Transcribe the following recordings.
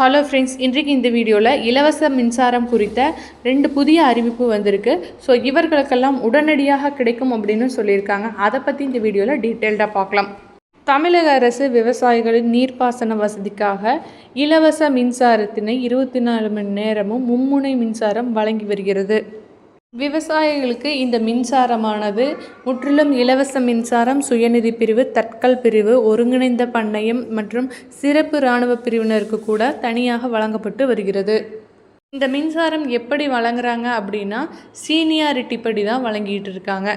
Hello friends இன்றைக்கு இந்த வீடியோவில் இலவச மின்சாரம் குறித்த ரெண்டு புதிய அறிவிப்பு வந்திருக்கு. ஸோ இவர்களுக்கெல்லாம் உடனடியாக கிடைக்கும் அப்படின்னு சொல்லியிருக்காங்க. அதை பற்றி இந்த வீடியோவில் டீட்டெயில்டாக பார்க்கலாம் தமிழக அரசு விவசாயிகளின் நீர்ப்பாசன வசதிக்காக இலவச மின்சாரத்தினை இருபத்தி நாலு மணி நேரமும் மும்முனை மின்சாரம் வழங்கி வருகிறது. விவசாயிகளுக்கு இந்த மின்சாரமானது முற்றிலும் இலவச மின்சாரம் சுயநிதி பிரிவு தட்கல் பிரிவு ஒருங்கிணைந்த பண்ணையம் மற்றும் சிறப்பு இராணுவ பிரிவினருக்கு கூட தனியாக வழங்கப்பட்டு வருகிறது. இந்த மின்சாரம் எப்படி வழங்குறாங்க அப்படின்னா சீனியாரிட்டி படி தான் வழங்கிட்டு இருக்காங்க.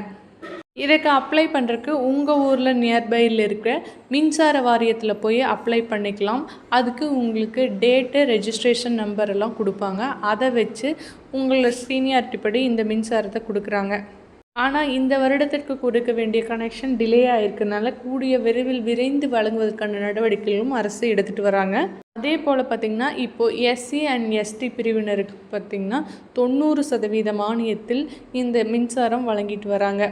இதுக்கு அப்ளை பண்ணுறதுக்கு உங்கள் ஊரில் நியர்பையில் இருக்கிற மின்சார வாரியத்தில் போய் அப்ளை பண்ணிக்கலாம். அதுக்கு உங்களுக்கு டேட்டு ரெஜிஸ்ட்ரேஷன் நம்பர் எல்லாம் கொடுப்பாங்க. அதை வச்சு உங்களோட சீனியாரிட்டி படி இந்த மின்சாரத்தை கொடுக்குறாங்க. ஆனால் இந்த வருடத்திற்கு கொடுக்க வேண்டிய கனெக்ஷன் டிலே ஆகிருக்கனால கூடிய விரைவில் விரைந்து வழங்குவதற்கான நடவடிக்கைகளும் அரசு எடுத்துகிட்டு வராங்க. அதே போல் பார்த்திங்கன்னா இப்போது எஸ்சி அண்ட் எஸ்டி பிரிவினருக்கு பார்த்திங்கன்னா தொண்ணூறு சதவீத மானியத்தில் இந்த மின்சாரம் வழங்கிட்டு வராங்க.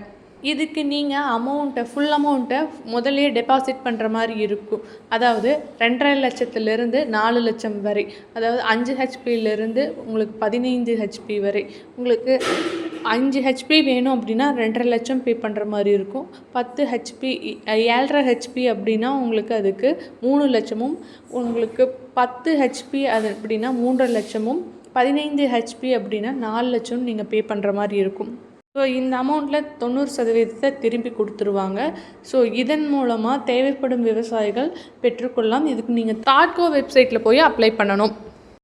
இதுக்கு நீங்கள் அமௌண்ட்டை ஃபுல் அமௌண்ட்டை முதலே டெபாசிட் பண்ணுற மாதிரி இருக்கும். அதாவது ரெண்டரை லட்சத்துலேருந்து நாலு லட்சம் வரை. அதாவது அஞ்சு ஹெச்பியிலேருந்து உங்களுக்கு பதினைந்து ஹெச்பி வரை. உங்களுக்கு அஞ்சு ஹெச்பி வேணும் அப்படின்னா ரெண்டரை லட்சம் பே பண்ணுற மாதிரி இருக்கும். பத்து ஹெச்பி ஏழரை ஹெச்பி அப்படின்னா உங்களுக்கு அதுக்கு மூணு லட்சமும் உங்களுக்கு பத்து ஹெச்பி அது அப்படின்னா மூன்றரை லட்சமும் பதினைந்து ஹெச்பி அப்படின்னா நாலு லட்சம் நீங்கள் பே பண்ணுற மாதிரி இருக்கும். ஸோ இந்த அமௌண்ட்டில் தொண்ணூறு சதவீதத்தை திரும்பி கொடுத்துருவாங்க. ஸோ இதன் மூலமாக தேவைப்படும் விவசாயிகள் பெற்றுக்கொள்ளலாம். இதுக்கு நீங்கள் தாட்கோ வெப்சைட்டில் போய் அப்ளை பண்ணணும்.